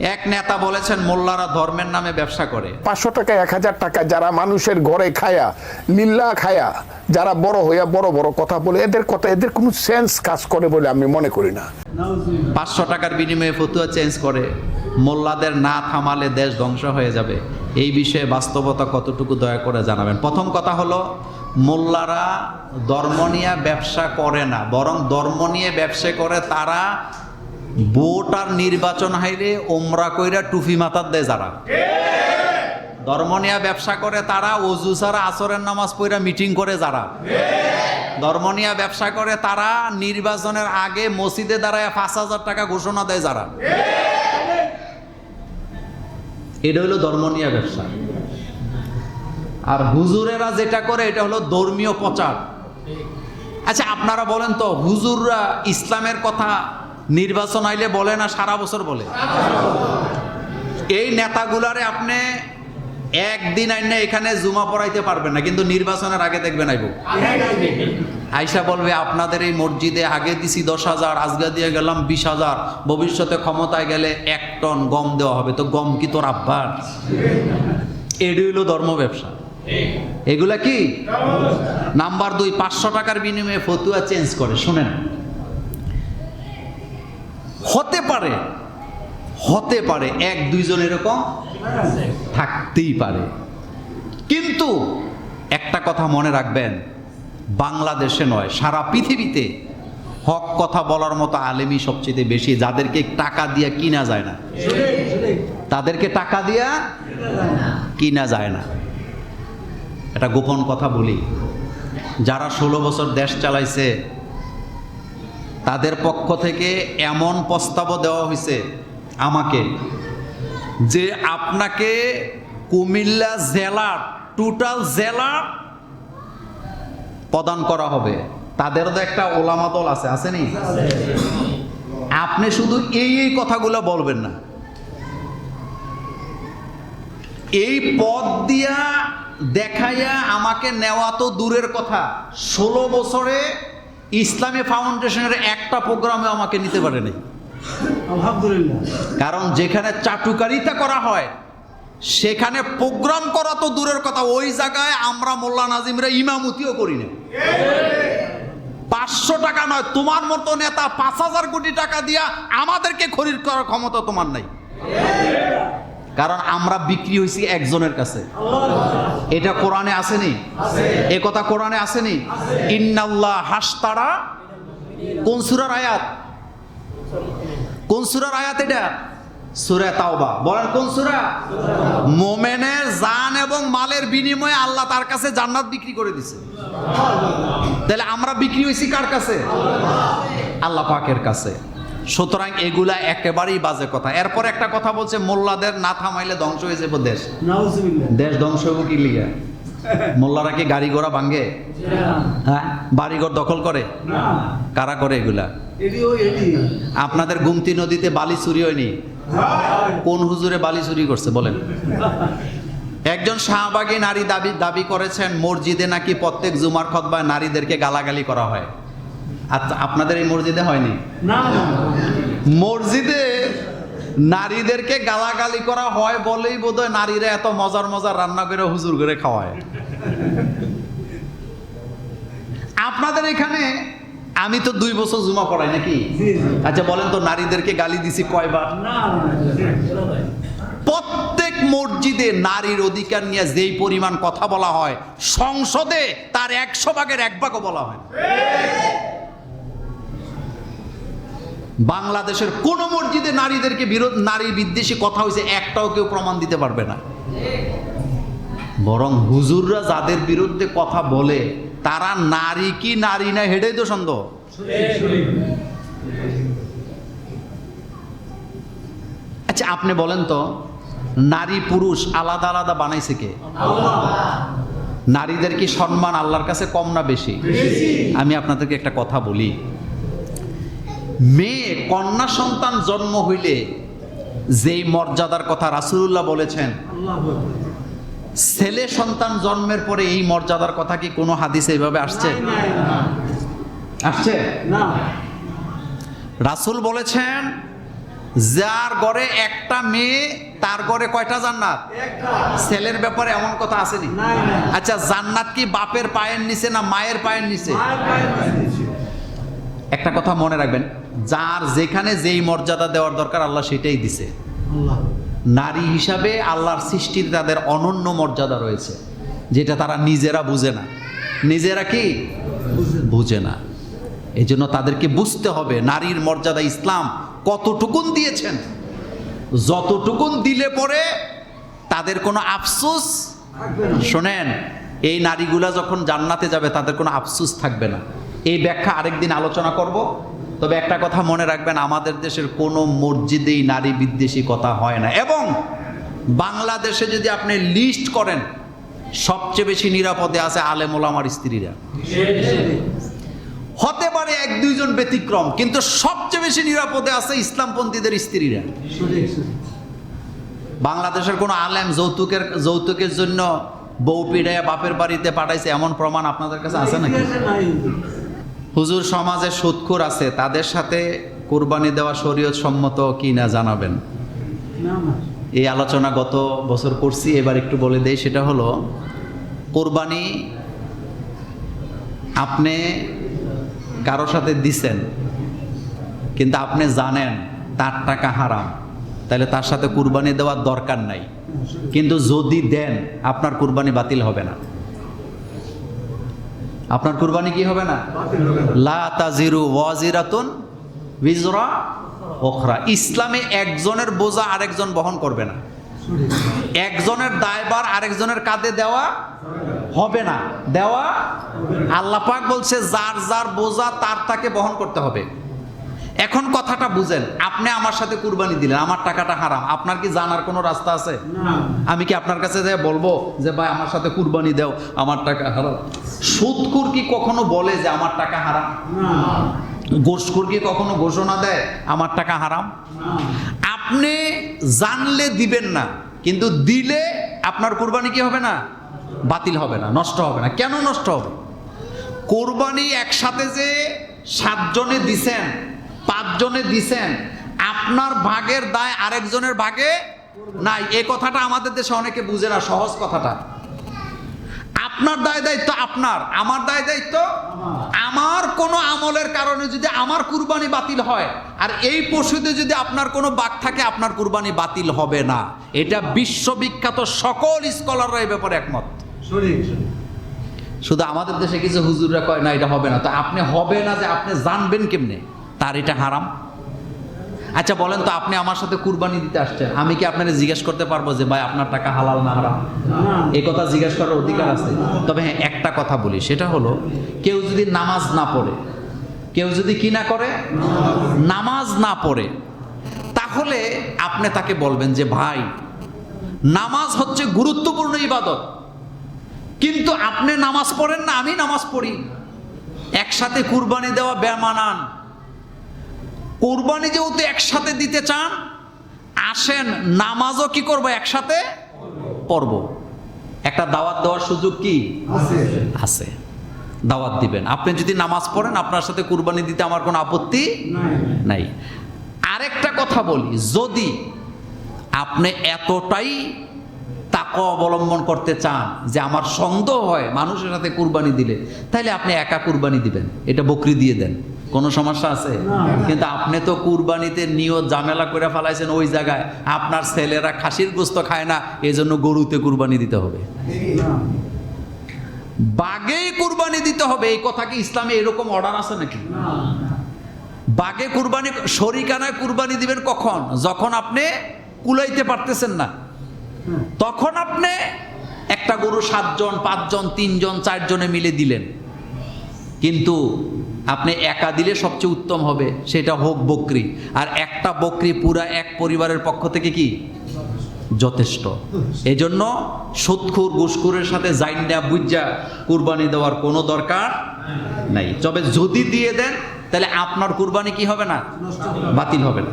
এক নেতা বলেছেন মোল্লারা ধর্মের নামে ব্যবসা করে। পাঁচশো টাকা এক হাজার টাকা যারা মানুষের ঘরে খায়া লিল্লা খায়া যারা বড় হইয়া বড় বড় কথা বলে এদের কথা এদের কোনো সেন্স কাজ করে বলে আমি মনে করি না। পাঁচশো টাকার বিনিময়ে ফতুয়া চেঞ্জ করে। মোল্লাদের না থামালে দেশ ধ্বংস হয়ে যাবে। এই বিষয়ে বাস্তবতা কতটুকু দয়া করে জানাবেন? প্রথম কথা হলো মোল্লারা ধর্ম নিয়ে ব্যবসা করে না বরং ধর্ম নিয়ে ব্যবসা করে তারা ভোট আর নির্বাচন হাইলে ওমরা কইরা টুফি মাথার দেয় যারা। ধর্ম নিয়ে ব্যবসা করে তারা, অজু ছাড়া আসরের নামাজ পড়া মিটিং করে যারা। ধর্ম নিয়ে ব্যবসা করে তারা, নির্বাচনের আগে মসজিদে দাঁড়ায় পাঁচ হাজার টাকা ঘোষণা দেয় যারা। এটা হলো ধর্ম নিয়ে ব্যবসা। আর হুজুরেরা যেটা করে, এটা হলো ধর্মীয় প্রচার। আচ্ছা আপনারা বলেন তো, হুজুররা ইসলামের কথা নির্বাচন আইলে বলে না, সারা বছর বলে। এই নেতাগুলারে আপনি একদিন আইনে এখানে জুমা পড়াইতে পারবেন না, কিন্তু নির্বাচনের আগে দেখবেন আইব। আইসা বলবে, আপনাদের এই মসজিদে আগে দিছি দশ হাজার, আজকে দিয়ে গেলাম বিশ হাজার। ভবিষ্যতে ক্ষমতায় গেলে এক টন গম দেওয়া হবে। তো গম কি তোর আব্বার? এডি হইল ধর্ম ব্যবসা। এগুলা কি? নাম্বার দুই, পাঁচশো টাকার বিনিময়ে ফতুয়া চেঞ্জ করে, শুনেন। হতে পারে হতে পারে, এক দুইজন এরকম থাকতেই পারে। কিন্তু একটা কথা মনে রাখবেন, বাংলাদেশে নয়, সারা পৃথিবীতে হক কথা বলার মতো আলেমই সবচেয়ে বেশি, যাদেরকে টাকা দিয়ে কিনা যায় না। তাদেরকে টাকা দিয়া কিনা যায় না। এটা গোপন কথা বলি, যারা ষোলো বছর দেশ চালাইছে তাদের পক্ষ থেকে এমন প্রস্তাবও দেওয়া হয়েছে আমাকে যে আপনাকে কুমিল্লা জেলার টোটাল জেলার প্রদান করা হবে। তাদেরও তো একটা ওলামা দল আছে আসেনি আপনি শুধু এই এই কথাগুলো বলবেন না। এই পদ দিয়া দেখাইয়া আমাকে নেওয়া তো দূরের কথা। ষোলো বছরে ইসলামী ফাউন্ডেশনের একটা প্রোগ্রামে আমাকে নিতে পারেনি। আলহামদুলিল্লাহ। কারণ যেখানে চাটুকারিতা করা হয় সেখানে প্রোগ্রাম করা তো দূরের কথা। ওই জায়গায় আমরা মোল্লা নাজিমরা ইমামতিও করি না পাঁচশো টাকা নয় তোমার মতো নেতা পাঁচ হাজার কোটি টাকা দিয়া আমাদেরকে খরিদ করার ক্ষমতা তোমার নাই। কারণ আমরা বিক্রি হয়েছি একজনের কাছে। এটা কোরআনে আসেনি? এ কথা কোরআনে আসেনি? ইন্নাল্লাহ হাসতারা। কোন সুরার আয়াত? কোন সুরার আয়াত এটা? সুরা তাওবা। বলেন কোন সুরা? মোমেনের জান এবং মালের বিনিময়ে আল্লাহ তার কাছে জান্নাত বিক্রি করে দিছে। তাহলে আমরা বিক্রি হয়েছি কার কাছে? আল্লাহ পাকের কাছে। সুতরাং এগুলা একেবারেই বাজে কথা। এরপর একটা কথা বলছে মোল্লাদের না থামাইলে ধ্বংস হয়ে যাবে দেশ। দেশ ধ্বংস হব কি লিগা মোল্লারা কি গাড়ি ঘোড়া ভাঙ্গে হ্যাঁ? বাড়িঘর দখল করে? কারা করে এগুলা? আপনাদের গুমতি নদীতে বালি চুরি হয়নি? কোন হুজুরে বালি চুরি করছে বলেন। একজন শাহবাগী নারী দাবি দাবি করেছেন মসজিদে নাকি প্রত্যেক জুমার খতবায় নারীদেরকে গালাগালি করা হয়। আচ্ছা আপনাদের এই মসজিদে হয়নি? মসজিদে নারীদেরকে গালাগালি করা হয় বলেই বোধহয় নারীরা এত মজার মজার রান্না করে হুজুর করে খাওয়ায়। আপনাদের এখানে আমি তো দুই বছর জুমা পড়াই নাকি। আচ্ছা বলেন তো নারীদেরকে গালি দিছি কয়বার? প্রত্যেক মসজিদে নারীর অধিকার নিয়ে যেই পরিমাণ কথা বলা হয় সংসদে তার একশো ভাগের এক ভাগও বলা হয়। বাংলাদেশের কোনো মসজিদে নারীদেরকে বিরোধ নারী বিদ্বেষী কথা হয়েছে একটাও কেউ প্রমাণ দিতে পারবে না। বরং হুজুররা যাদের বিরুদ্ধে কথা বলে তারা নারী কি নারী না হেডেই তো সন্দেহ। আচ্ছা আপনি বলেন তো নারী পুরুষ আলাদা আলাদা বানাইছে কে? নারীদের কি সম্মান আল্লাহর কাছে কম না বেশি? আমি আপনাদেরকে একটা কথা বলি। মেয়ে কন্যা সন্তান জন্ম হইলে যেই মর্যাদার কথা রাসূলুল্লাহ বলেছেন ছেলে সন্তান জন্মের পরে এই মর্যাদার কথা কি কোনো হাদিসে এইভাবে আসছে? আসছে? না। রাসূল বলেছেন যার ঘরে একটা মেয়ে তার ঘরে কয়টা জান্নাত? ছেলের ব্যাপারে এমন কথা আসেনি। আচ্ছা জান্নাত কি বাপের পায়ের নিচে না মায়ের পায়ের নিচে? মায়ের পায়ের নিচে। একটা কথা মনে রাখবেন যার যেখানে যেই মর্যাদা দেওয়ার দরকার আল্লাহ সেটাই দিছে। নারী হিসাবে আল্লাহর সৃষ্টির তাদের অনন্য মর্যাদা রয়েছে যেটা তারা নিজেরা বুঝে না। নিজেরা কি? বুঝে না। এই জন্য তাদেরকে বুঝতে হবে নারীর মর্যাদা ইসলাম কতটুকুন দিয়েছেন। যতটুকুন দিলে পরে তাদের কোনো আফসোস শোনেন এই নারীগুলা যখন জান্নাতে যাবে তাদের কোনো আফসোস থাকবে না। এই ব্যাখ্যা আরেকদিন আলোচনা করব। তবে একটা কথা মনে রাখবেন, আমাদের দেশের কোনো মসজিদেই নারী বিদ্বেষী কথা হয় না। এবং বাংলাদেশে যদি আপনি লিস্ট করেন, সবচেয়ে বেশি নিরাপদে আছে আলেমুল আমার স্ত্রীরা। হতে পারে এক, দুইজন ব্যতিক্রম, কিন্তু সবচেয়ে বেশি নিরাপদে আছে ইসলামপন্থীদের স্ত্রীরা। বাংলাদেশের কোনো আলেম যৌতুকের যৌতুকের জন্য বউ পিড়াইয়া বাপের বাড়িতে পাঠাইছে, এমন প্রমাণ আপনাদের কাছে আছে নাকি? হুজুর সমাজে সুৎখুর আছে তাদের সাথে কোরবানি দেওয়া শরীয়ত সম্মত কি না জানাবেন এই আলোচনা গত বছর করছি এবার একটু বলে দেই সেটা হলো কোরবানি আপনি কারও সাথে দিছেন কিন্তু আপনি জানেন তার টাকা হারাম তাহলে তার সাথে কুরবানি দেওয়ার দরকার নাই। কিন্তু যদি দেন আপনার কুরবানি বাতিল হবে না। আপনার কুরবানি কি হবে না। লা তাজিরু ওয়াজিরাতুন বিজরা ওখরা ইসলামে একজনের বোঝা আরেকজন বহন করবে না। একজনের দায়বার আরেকজনের কাঁধে দেওয়া হবে না। দেওয়া আল্লাপাক বলছে, যার যার বোঝা তার তাকে বহন করতে হবে। এখন কথাটা বুঝেন আপনি আমার সাথে কুরবানি দিলেন আমার টাকাটা হারাম আপনার কি জানার কোনো রাস্তা আছে? আমি কি আপনার কাছে যে বলব যে ভাই আমার সাথে কুরবানি দাও আমার টাকা হারাম সুদকুর কি কখনো বলে যে আমার টাকা হারাম না। গোসখুর কি কখনো ঘোষণা দেয় আমার টাকা হারাম আপনি জানলে দিবেন না কিন্তু দিলে আপনার কোরবানি কি হবে না? বাতিল হবে না নষ্ট হবে না। কেন নষ্ট হবে? কোরবানি একসাথে যে সাতজনে দিছেন পাঁচজনে দিছেন। আপনার ভাগের দায় আরেকজনের ভাগে নাই। এ কথাটা আমাদের দেশে অনেকে বুঝে না সহজ কথাটা। আপনার দায় দায়িত্ব আপনার আমার দায় দায়িত্ব আমার। কোনো আমলের কারণে যদি আমার কুরবানি বাতিল হয় আর এই পশুতে যদি আপনার কোনো বাক থাকে আপনার কুরবানি বাতিল হবে না। এটা বিশ্ববিখ্যাত সকল স্কলাররা এই ব্যাপারে একমত। শুধু আমাদের দেশে কিছু হুজুররা কয় না এটা হবে না। তো আপনি হবে না যে আপনি জানবেন কেমনে? তার এটা হারাম? আচ্ছা বলেন তো আপনি আমার সাথে কুরবানি দিতে আসছেন আমি কি আপনাকে জিজ্ঞেস করতে পারব যে ভাই আপনার টাকা হালাল না হারাম? এই কথা জিজ্ঞেস করার অধিকার আছে। তবে হ্যাঁ একটা কথা বলি সেটা হলো কেউ যদি নামাজ না পড়ে কেউ যদি কি না করে? নামাজ না পড়ে তাহলে আপনি তাকে বলবেন যে ভাই নামাজ হচ্ছে গুরুত্বপূর্ণ ইবাদত। কিন্তু আপনি নামাজ পড়েন না আমি নামাজ পড়ি। একসাথে কুরবানি দেওয়া বেমানান। কোরবানি যেহেতু একসাথে দিতে চান আসেন নামাজও কি করব একসাথে? পড়ব। একটা দাওয়াত দেওয়ার সুযোগ কি? আছে। দাওয়াত দিবেন। আপনি যদি নামাজ পড়েন আপনার সাথে কুরবানি দিতে আমার কোনো আপত্তি নাই। নাই। আরেকটা কথা বলি যদি আপনি এতটাই তাকে অবলম্বন করতে চান যে আমার সন্দেহ হয় মানুষের সাথে কুরবানি দিলে তাহলে আপনি একা কুরবানি দিবেন। এটা বকরি দিয়ে দেন। কোনো সমস্যা আছে? কিন্তু আপনি তো কুরবানিতে নিয়ত ঝামেলা করে ফেলাইছেন ওই জায়গায়। আপনার ছেলেরা খাসির গোস্ত খায় না এই জন্য গরুতে কুরবানি দিতে হবে। বাঘে কুরবানি দিতে হবে এই কথা কি ইসলামে এরকম অর্ডার আছে নাকি? বাঘে কুরবানি শরিকানায় কুরবানি দিবেন কখন? যখন আপনি কুলাইতে পারতেছেন না। তখন আপনি একটা গরু সাতজন পাঁচজন তিনজন চারজনে মিলে দিলেন। কিন্তু আপনি একা দিলে সবচেয়ে উত্তম হবে, সেটা হোক বকরি। আর একটা বকরি পুরা এক পরিবারের পক্ষ থেকে কি? যথেষ্ট। এজন্য সুৎখুর গুসখুরের সাথে জাইন্ডা বুজ্জা কুরবানি দেওয়ার কোনো দরকার নাই। তবে যদি দিয়ে দেন, তাহলে আপনার কুরবানি কি হবে না? বাতিল হবে না।